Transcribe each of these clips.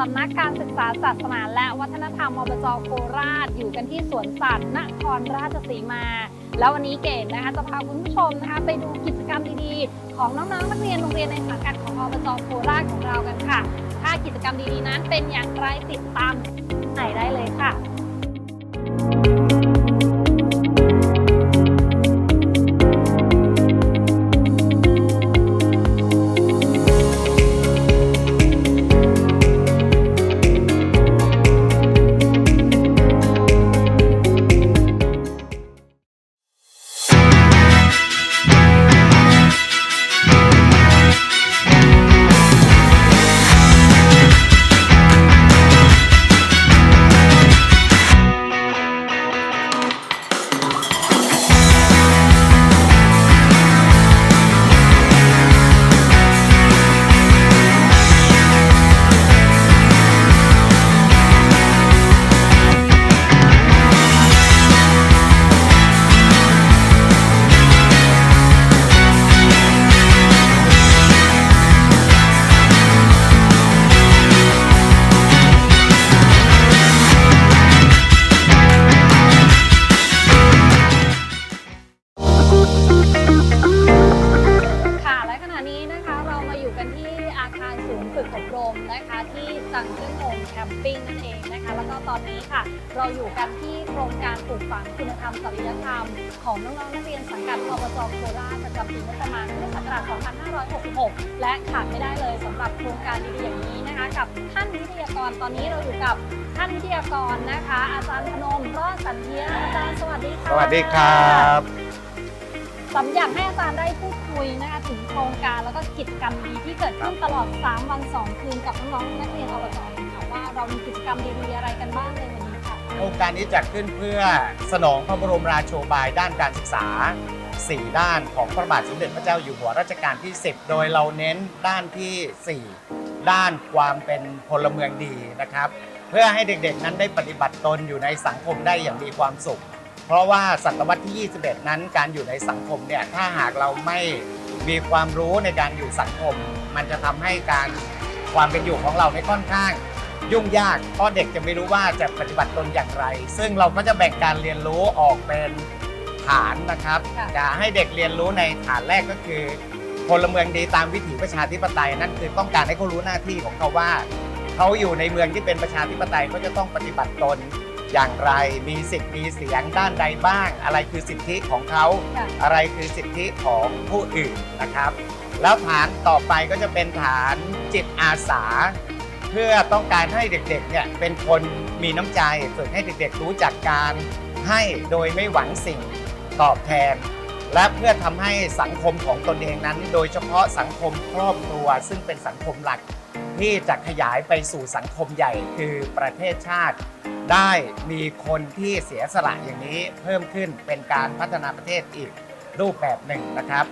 สำนักการศึกษาศาสนาและวัฒนธรรมมบจโคราช อยู่กันที่สวนสัตว์นครราชสีมา แล้ววันนี้เกดนะคะจะพาคุณผู้ชมนะคะไปดูกิจกรรมดีๆ ของน้องๆนักเรียนโรงเรียนในสังกัดของมบจโคราชของเรากันค่ะ ถ้ากิจกรรมดีๆนั้นเป็นอย่างไรติดตามไหนได้เลยค่ะค่ะ นั่นเองนะคะ แล้วก็ตอนนี้ค่ะ เราอยู่กันที่โครงการปลูกฝังคุณธรรมจริยธรรม ของน้องๆนักเรียนสังกัดอบจโคราชประจำปีงบประมาณพุทธศักราช 2566 และขาดไม่ได้เลยสำหรับโครงการดีๆอย่างนี้นะคะ กับท่านวิทยากรตอนนี้เราอยู่กับท่านวิทยากรนะคะ อาจารย์พนมรอดสันเทียอาจารย์สวัสดีค่ะสวัสดีครับสำอยากให้อาจารย์ได้พูดคุยนะคะถึงโครงการแล้วก็กิจกรรมดีที่เกิดขึ้นตลอด 3 วัน 2 คืนกับน้องๆนักเรียนอบจค่ะ ว่าเรามีกิจกรรมดีๆอะไรกันบ้างในวันนี้ค่ะ โครงการนี้จัดขึ้นเพื่อสนองพระบรมราโชบายด้านการศึกษา 4 ด้านของพระบาทสมเด็จพระเจ้าอยู่หัวรัชกาลที่ 10 โดยเราเน้นด้านที่ 4 ด้านความเป็นพลเมืองดีนะครับ เพื่อให้เด็กๆนั้นได้ปฏิบัติตนอยู่ในสังคมได้อย่างมีความสุข เพราะว่าศตวรรษที่ 21 นั้นการอยู่ในสังคมเนี่ยถ้าหากเราไม่มีความรู้ในการอยู่สังคม มันจะทำให้การความเป็นอยู่ของเราในยค่อนข้าง ยุ่งยาก เพราะเด็กจะไม่รู้ว่าจะปฏิบัติตนอย่างไร ซึ่งเราก็จะแบ่งการเรียนรู้ออกเป็นฐานนะครับ ค่ะ จะให้เด็กเรียนรู้ในฐานแรกก็คือพลเมืองดีตามวิถีประชาธิปไตยนั่นคือต้องการให้เขารู้หน้าที่ของเขาว่า เขาอยู่ในเมืองที่เป็นประชาธิปไตยเขาจะต้องปฏิบัติตนอย่างไร มีสิทธิ์มีเสียงด้านใดบ้าง อะไรคือสิทธิของเขา ค่ะ อะไรคือสิทธิของผู้อื่นนะครับ แล้วฐานต่อไปก็จะเป็นฐานจิตอาสา เพื่อต้องการให้เด็กๆเนี่ยเป็นคนมีน้ำใจฝึกให้เด็กๆรู้จักการให้โดยไม่หวังสิ่งตอบแทน และเพื่อทำให้สังคมของตนเองนั้น โดยเฉพาะสังคมครอบครัว ซึ่งเป็นสังคมหลักที่จะขยายไปสู่สังคมใหญ่คือประเทศชาติ ได้มีคนที่เสียสละอย่างนี้เพิ่มขึ้นเป็นการพัฒนาประเทศอีกรูปแบบหนึ่งนะครับ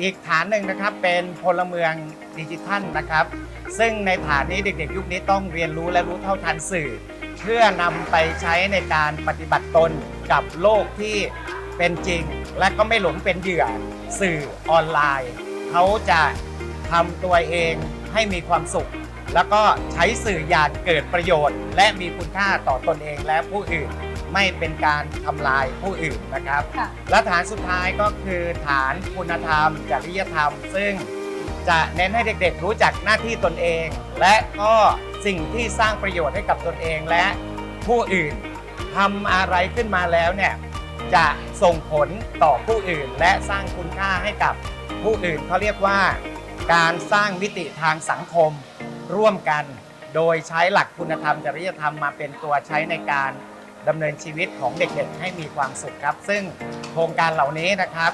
อีกฐานหนึ่งนะครับเป็นพลเมืองดิจิทัลนะครับ ซึ่งในฐานนี้เด็กๆ ยุคนี้ต้องเรียนรู้และรู้เท่าทันสื่อ เพื่อนำไปใช้ในการปฏิบัติตนกับโลกที่เป็นจริง และก็ไม่หลงเป็นเหยื่อสื่อออนไลน์ เขาจะทำตัวเองให้มีความสุข แล้วก็ใช้สื่ออย่างเกิดประโยชน์ และมีคุณค่าต่อตนเองและผู้อื่น ไม่เป็นการทำลายผู้อื่นนะครับ ค่ะ และฐานสุดท้ายก็คือฐานคุณธรรม จริยธรรม ซึ่งจะเน้นให้เด็กๆ รู้จักหน้าที่ตนเอง และก็สิ่งที่สร้างประโยชน์ให้กับตนเองและผู้อื่นทำอะไรขึ้นมาแล้วเนี่ยจะส่งผลต่อผู้อื่น และสร้างคุณค่าให้กับผู้อื่นเขาเรียกว่า การสร้างมิติทางสังคมร่วมกัน โดยใช้หลักคุณธรรมจริยธรรมมาเป็นตัวใช้ในการ ดำเนินชีวิตของเด็กๆ ให้มีความสุขครับ ซึ่งโครงการเหล่านี้นะครับ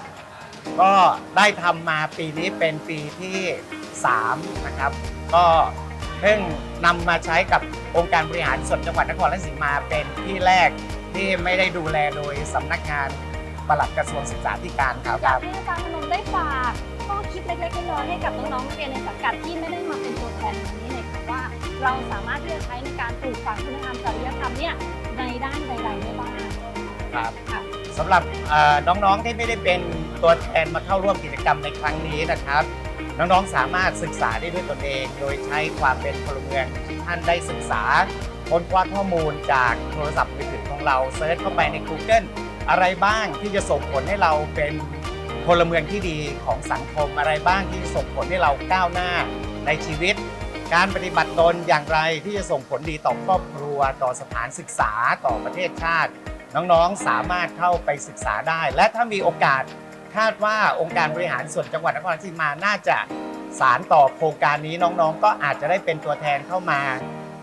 ก็ได้ทำมาปีนี้เป็นปีที่ 3 นะครับ ก็เพิ่งนำมาใช้กับองค์การบริหารส่วนจังหวัดนครราชสีมาเป็นที่แรกที่ไม่ได้ดูแลโดยสำนักงานปลัดกระทรวงศึกษาธิการครับอากให้อาจารย์พนมได้ฝากข้อคิดเล็กๆน้อยๆให้กับน้องๆนักเรียนในสังกัดที่ไม่ได้มาเป็นตัวแทนในวันนี้เลยค่ะว่า เราสามารถที่จะใช้ในการปลูกฝังคุณธรรมจริยธรรมเนี่ย ในด้านใดๆได้บ้าง ครับค่ะ สำหรับเอ่อน้องๆที่ไม่ได้เป็นตัวแทนมาเข้าร่วมกิจกรรมในครั้งนี้นะครับ น้องๆสามารถศึกษาได้ด้วยตนเอง โดยใช้ความเป็นพลเมืองที่ท่านได้ศึกษาค้นคว้าข้อมูลจากโทรศัพท์มือถือของเราเซิร์ชเข้าไปใน Google อะไรบ้างที่จะส่งผลให้เราเป็นพลเมืองที่ดีของสังคมอะไรบ้างที่จะส่งผลให้เราก้าวหน้าในชีวิต การปฏิบัติตนอย่างไรที่จะส่งผลดีต่อครอบครัวต่อสถานศึกษาต่อประเทศชาติ น้องๆสามารถเข้าไปศึกษาได้ และถ้ามีโอกาสคาดว่าองค์การบริหารส่วนจังหวัดนครราชสีมาน่าจะสารต่อโครงการนี้น้องๆ ก็อาจจะได้เป็นตัวแทนเข้ามา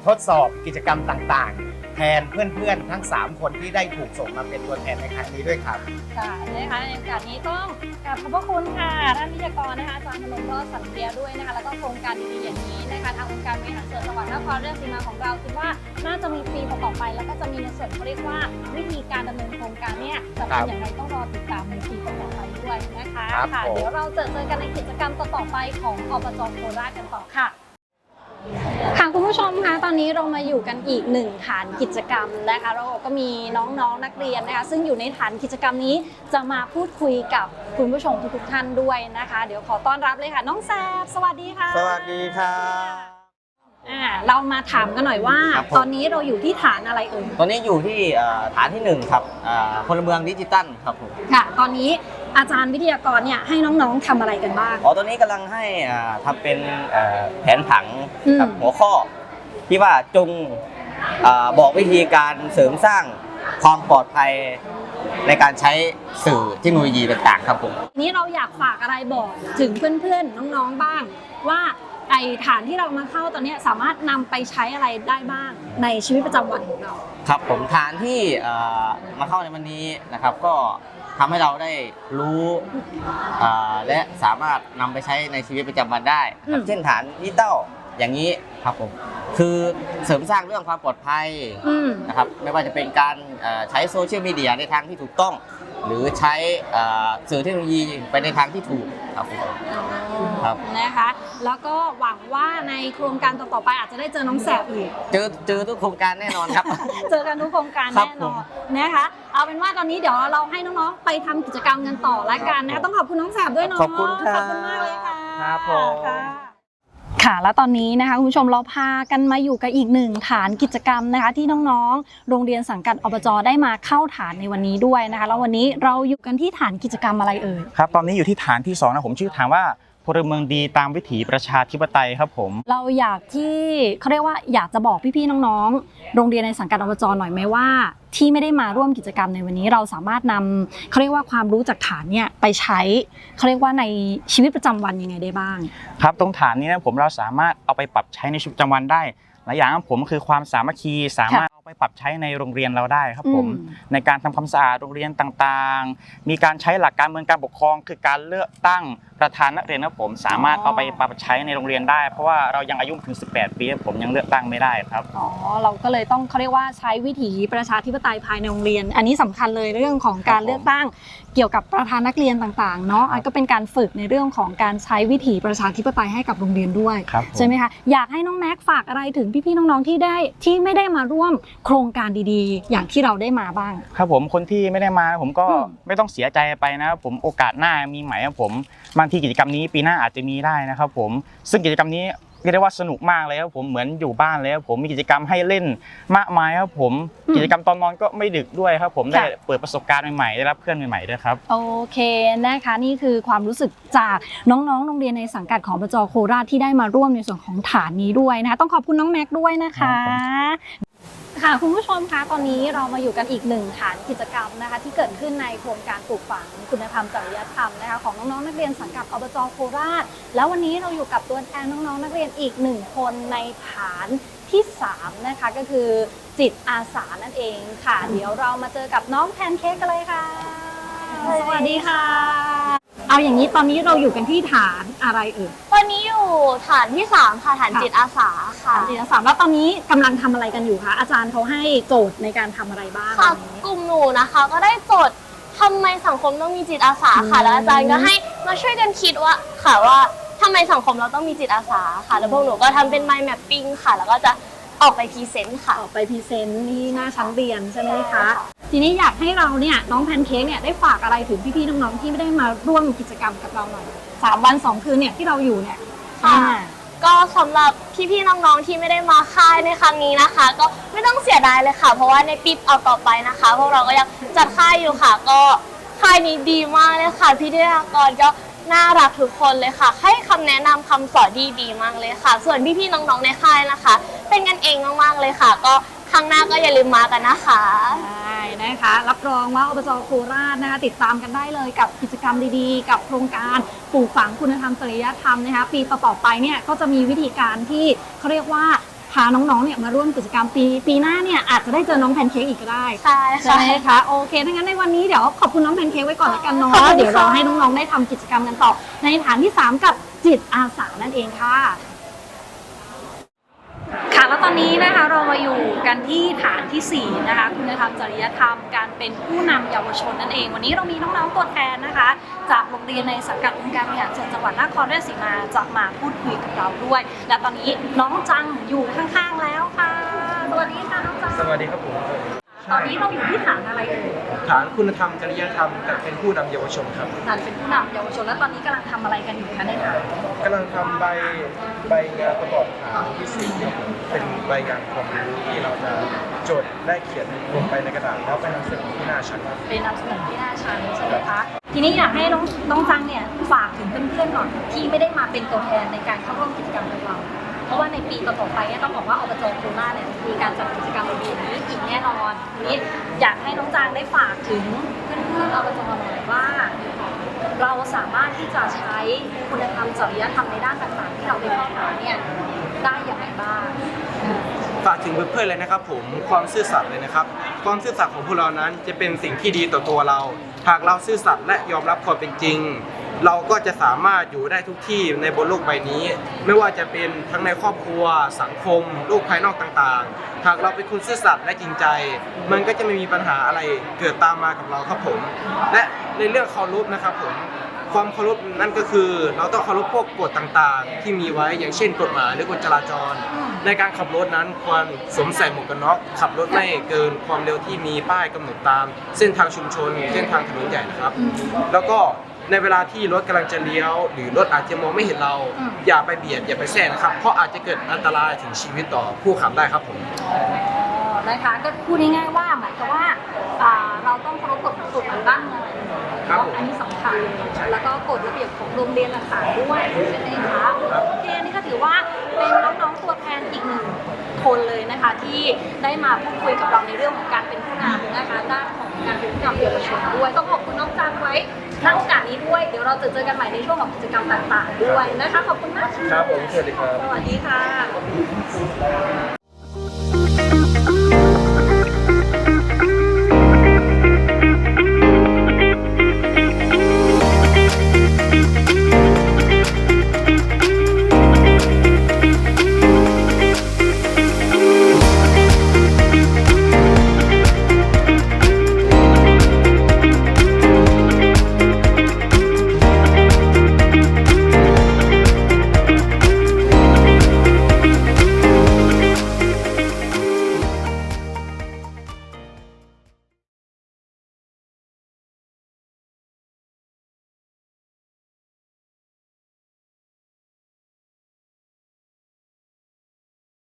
ทดสอบกิจกรรมต่างๆ แทนเพื่อนๆ ทั้ง 3 คนที่ได้ถูกส่งมาเป็นตัวแทนในครั้งนี้ด้วยครับ ค่ะนะคะในโอกาสนี้ต้องกราบขอบพระคุณค่ะท่านวิทยากรนะคะอาจารย์พนมรอดสันเทียด้วยนะคะแล้วก็โครงการดีๆอย่างนี้นะคะทางองค์การบริหารส่วนจังหวัดนครราชสีมาของเราคิดว่าน่าจะมีปีต่อๆไป แล้วก็จะมีในส่วนเขาเรียกว่า วิธีการดำเนินโครงการเนี่ยจะเป็นอย่างไรต้องรอติดตามในปีต่อๆไปด้วยนะคะครับค่ะผม เดี๋ยวเราเจอเจอกันในกิจกรรมต่อๆไปของอบจโคราชกันต่อค่ะ ค่ะคุณผู้ชมคะตอนนี้เรามาอยู่กันอีกหนึ่งฐานกิจกรรมนะคะเราก็มีน้องๆนักเรียนนะคะซึ่งอยู่ในฐานกิจกรรมนี้จะมาพูดคุยกับคุณผู้ชมทุกๆท่านด้วยนะคะ เดี๋ยวขอต้อนรับเลยค่ะน้องแซบสวัสดีค่ะสวัสดีครับอ่าเรามาถามกันหน่อยว่า ครับผม ตอนนี้เราอยู่ที่ฐานอะไรเอ่ยตอนนี้อยู่ที่เอ่อฐานที่หนึ่งครับอ่าพลเมืองดิจิตัลครับผม ค่ะ ตอนนี้ อาจารย์วิทยากรเนี่ยให้น้องๆทำอะไรกันบ้าง อ๋อตอนนี้กำลังให้อ่าทำเป็นเอ่อแผนผังกับอืม หัวข้อ ที่ว่าจงอาบอกวิธีการเสริมสร้างความปลอดภัยในการใช้สื่อเทคโนโลยีต่างๆครับผม ทีนี้เราอยากฝากอะไรบอกถึงเพื่อนๆน้องๆบ้าง ว่าไอฐานที่เรามาเข้าตอนเนี้ยสามารถนำไปใช้อะไรได้บ้างในชีวิตประจำวันของเรา ครับผมฐานที่เอ่อมาเข้าในวันนี้นะครับ ก็ ทำให้เราได้รู้อ่าและสามารถนำไปใช้ในชีวิตประจำวันได้ครับอืมเช่นฐานดิจิตอลอย่างนี้ครับผมคือเสริมสร้างเรื่องความปลอดภัยอืม นะครับไม่ว่าจะเป็นการเอ่อใช้โซเชียลมีเดียในทางที่ถูกต้อง หรือใช้เอ่อสื่อเทคโนโลยีไปในทางที่ถูกครับผม ครับ นะคะ แล้วก็หวังว่าในโครงการต่อๆไปอาจจะได้เจอน้องแสบอีก เจอเจอทุกโครงการแน่นอนครับ เจอกันทุกโครงการครับแน่นอนนะคะ เอาเป็นว่าตอนนี้เดี๋ยวเราให้น้องๆ ไปทำกิจกรรมกันต่อละกันนะคะต้องขอบคุณน้องแสบด้วยเนาะขอบคุณครับขอบคุณมากเลยค่ะครับผม ค่ะ ค่ะ แล้วตอนนี้นะคะคุณผู้ชมเราพากันมาอยู่กับอีกหนึ่งฐานกิจกรรมนะคะ ที่น้องๆ โรงเรียนสังกัดอบจได้มาเข้าฐานในวันนี้ด้วยนะคะ แล้ววันนี้เราอยู่กันที่ฐานกิจกรรมอะไรเอ่ยครับตอนนี้อยู่ที่ฐานที่2นะผมชื่อฐานว่าพลเมืองดีตามวิถีประชาธิปไตยครับผม เราอยากที่เขาเรียกว่าอยากจะบอกพี่ๆน้องๆ โรงเรียนในสังกัดอบจหน่อยไหมว่า ที่ไม่ได้มาร่วมกิจกรรมในวันนี้ เราสามารถนำเขาเรียกว่าความรู้จากฐานเนี่ยไปใช้เขาเรียกว่าในชีวิตประจำวันยังไงได้บ้าง ครับตรงฐานนี้นะผมเราสามารถเอาไปปรับใช้ในชีวิตประจำวันได้ หลายอย่างครับผมคือความสามัคคีสามารถเอาไปปรับใช้ในโรงเรียนเราได้ครับผม อืม ในการทำความสะอาดโรงเรียนต่างๆ มีการใช้หลักการเมืองการปกครอง คือการเลือกตั้งประธานนักเรียนครับผม สามารถเอาไปปรับใช้ในโรงเรียนได้ เพราะว่าเรายังอายุไม่ถึง 18 ปีครับผมยังเลือกตั้งไม่ได้ครับ อ๋อเราก็เลยต้องเขาเรียกว่าใช้วิถีประชาธิปไตยภายในโรงเรียน อันนี้สำคัญเลยเรื่องของการครับผม เลือกตั้งเกี่ยวกับประธานนักเรียนต่างๆเนาะอันก็เป็นการฝึกในเรื่องของการใช้วิถีประชาธิปไตยให้กับโรงเรียนด้วย ครับผม ใช่ไหมคะ อยากให้น้องแม็กฝากอะไรถึงพี่ๆน้องๆที่ได้ที่ไม่ได้มาร่วมโครงการดีๆ อย่างที่เราได้มาบ้าง ครับผมคนที่ไม่ได้มาผมก็อืม ไม่ต้องเสียใจไปนะครับผมโอกาสหน้ามีใหม่ครับผมบางทีกิจกรรมนี้ปีหน้าอาจจะมีได้นะครับผมซึ่งกิจกรรมนี้ เรียกได้ว่าสนุกมากเลยครับผมเหมือนอยู่บ้านเลยครับผมมีกิจกรรมให้เล่นมากมายครับผมอืมกิจกรรมตอนนอนก็ไม่ดึกด้วยครับ ผมได้ค่ะเปิดประสบการณ์ใหม่ๆได้รับเพื่อนใหม่ๆด้วยครับโอเคนะคะนี่คือความรู้สึกจากน้องๆโรงเรียนในสังกัดของบจโคราชที่ได้มาร่วมในส่วนของฐานนี้ด้วยนะคะต้องขอบคุณน้องแม็กด้วยนะคะ ค่ะคุณผู้ชมคะตอนนี้เรามาอยู่กันอีกหนึ่งฐานกิจกรรมนะคะ ที่เกิดขึ้นในโครงการปลูกฝังคุณธรรมจริยธรรมนะคะของน้องๆนักเรียนสังกัดอบจโคราช แล้ววันนี้เราอยู่กับตัวแทนน้องๆนักเรียนอีกหนึ่งคนในฐานที่สามนะคะก็คือจิตอาสานั่นเองค่ะ เดี๋ยวเรามาเจอกับน้องแพนเค้กกันเลยค่ะ สวัสดีค่ะ เอาอย่างนี้ตอนนี้เราอยู่กันที่ฐานอะไรเอ่ย วันนี้อยู่ฐานที่3ค่ะฐานค่ะ จิตอาสาค่ะ ฐานจิตอาสาแล้วตอนนี้กำลังทำอะไรกันอยู่คะอาจารย์เขาให้โจทย์ในการทำอะไรบ้างค่ะวันนี้ กลุ่มหนูนะคะ ก็ได้โจทย์ทำไมสังคมต้องมีจิตอาสาค่ะ อืมแล้วอาจารย์ก็ให้มาช่วยกันคิดว่าค่ะว่าทำไมสังคมเราต้องมีจิตอาสาค่ะ แล้วพวกหนูก็ทำเป็น mind mapping ค่ะ แล้วก็จะออกไปพรีเซนต์ค่ะ ออกไปพรีเซนต์นี่หน้าชั้นเรียนใช่ไหมใช่คะ ค่ะ ทีนี้อยากให้เราเนี่ยน้องแพนเค้กเนี่ยได้ฝากอะไรถึงพี่ๆน้องๆที่ไม่ได้มาร่วมกิจกรรมกับเราหน่อยสามวันสองคืนเนี่ยที่เราอยู่เนี่ยค่ะ อ่า ก็สำหรับพี่ๆน้องๆที่ไม่ได้มาค่ายในครั้งนี้นะคะ ก็ไม่ต้องเสียดายเลยค่ะ เพราะว่าในปีเอาต่อไปนะคะ พวกเราก็ยังจัดค่ายอยู่ค่ะ ก็ค่ายนี้ดีมากเลยค่ะพี่เทากรก็น่ารักทุกคนเลยค่ะ ให้คำแนะนำคำสอนที่ดีมากเลยค่ะ ส่วนพี่ๆน้องๆในค่ายนะคะ เป็นกันเองมากๆเลยค่ะ ก็ครั้งหน้าก็อย่าลืมมากันนะคะได้ นะคะ รับรองว่าอบจโคราชนะคะ ติดตามกันได้เลยกับกิจกรรมดีๆ กับโครงการปลูกฝังคุณธรรมจริยธรรมนะคะ ปีต่อๆไปเนี่ยก็จะมีวิธีการที่เขาเรียกว่าพาน้องๆเนี่ยมาร่วมกิจกรรมปีปีหน้าเนี่ยอาจจะได้เจอน้องแพนเค้กอีกก็ได้ใช่ใช่ค่ะไหมคะโอเคถ้างั้นในวันนี้เดี๋ยวขอบคุณน้องแพนเค้กไว้ก่อนละกันเนาะขอบคุณค่ะเดี๋ยวเราให้น้องๆได้ทำกิจกรรมกันต่อ ในฐานที่ 3 กับจิตอาสานั่นเองค่ะ ค่ะแล้วตอนนี้นะคะเรามาอยู่กันที่ฐานที่ 4 นะคะคุณธรรมจริยธรรมการเป็นผู้นำเยาวชนนั่นเอง วันนี้เรามีน้องๆตัวแทนนะคะ จากโรงเรียนในสังกัดองค์การบริหารส่วนจังหวัดนครราชสีมาจะมาพูดคุยกับเราด้วย และตอนนี้น้องจังอยู่ข้างๆแล้วค่ะสวัสดีค่ะน้องจังสวัสดีครับผม ตอนนี้เราอยู่ที่ฐานอะไรเอ่ยฐานคุณธรรมจริยธรรมการเป็นผู้นำเยาวชนครับฐานเป็นผู้นำเยาวชนแล้วตอนนี้กำลังทำอะไรกันอยู่คะในฐานกำลังทำใบใบงานประกอบฐานที่สี่ครับผมเป็นใบงานความรู้ที่เราจะจดและเขียนลงไปในกระดาษแล้วไปนำเสนอที่หน้าชั้นครับเป็นนำเสนอที่หน้าชั้นใช่ไหมคะทีนี้อยากให้น้องน้องจังเนี่ยฝากถึงเพื่อนๆหน่อยที่ไม่ได้มาเป็นตัวแทนในการเข้าร่วมกิจกรรมกับเราเพ ราะว่าในปีต่อๆไปเนี่ยต้องบอกว่าอบจโคราชเนี่ยมีการจัดกิจกรรมแบบนี้อีกแน่นอนนี้อยากให้น้องจางได้ฝากถึงเพื่อนๆอบจหน่อยว่า เราสามารถที่จะใช้คุณธรรมจริยธรรมในด้านต่างๆ ที่เราได้เข้ามาเนี่ยได้อย่างไรบ้างฝากถึงเพื่อนๆเลยนะครับผมความซื่อสัตย์เลยนะครับ ความซื่อสัตย์ของพวกเรานั้นจะเป็นสิ่งที่ดีต่อตัวเรา หากเราซื่อสัตย์และยอมรับความเป็นจริง เราก็จะสามารถอยู่ได้ทุกที่ในบนโลกใบนี้ ไม่ว่าจะเป็นทั้งในครอบครัว สังคมโลกภายนอกต่างๆ หากเราเป็นคนซื่อสัตย์และจริงใจ มันก็จะไม่มีปัญหาอะไรเกิดตามมากับเราครับผม และในเรื่องเคารพนะครับผมความเคารพนั่นก็คือเราต้องเคารพพวกกฎต่างๆ ที่มีไว้อย่างเช่นกฎหมายหรือกฎจราจร ในการขับรถนั้นควรสวมใส่หมวกกันน็อกขับรถไม่เกินความเร็วที่มีป้ายกำหนดตาม เส้นทางชุมชน เส้นทางถนนใหญ่นะครับ แล้วก็ ในเวลาที่รถกำลังจะเลี้ยว หรือรถอาจจะมองไม่เห็นเรา อืม อย่าไปเบียดอย่าไปแซงนะครับเพราะอาจจะเกิดอันตรายถึงชีวิตต่อผู้ขับได้ครับผมอ๋อนะคะก็พูดง่ายๆว่าเหมือนกับว่า อ่าเราต้องเคารพกฎกฎหมายบ้านเมืองครับเนาะผม อันนี้สำคัญ แล้วก็กฎระเบียบของโรงเรียนต่างๆด้วยใช่ไหมคะครับโอเคอันนี้ก็ถือว่าเป็นน้องๆตัวแทนอีกหนึ่งคนเลยนะคะ ที่ได้มาพูดคุยกับเราในเรื่องของการเป็นผู้นำนะคะด้านของการเป็นผู้นำเยาวชนด้วยต้องขอบคุณน้องจันไว้ณโอกาสนี้ด้วย เดี๋ยวเราจะเจอกันใหม่ในช่วงของกิจกรรมต่างๆ ด้วยนะคะขอบคุณมากค่ะครับผมสวัสดีครับ สวัสดีค่ะ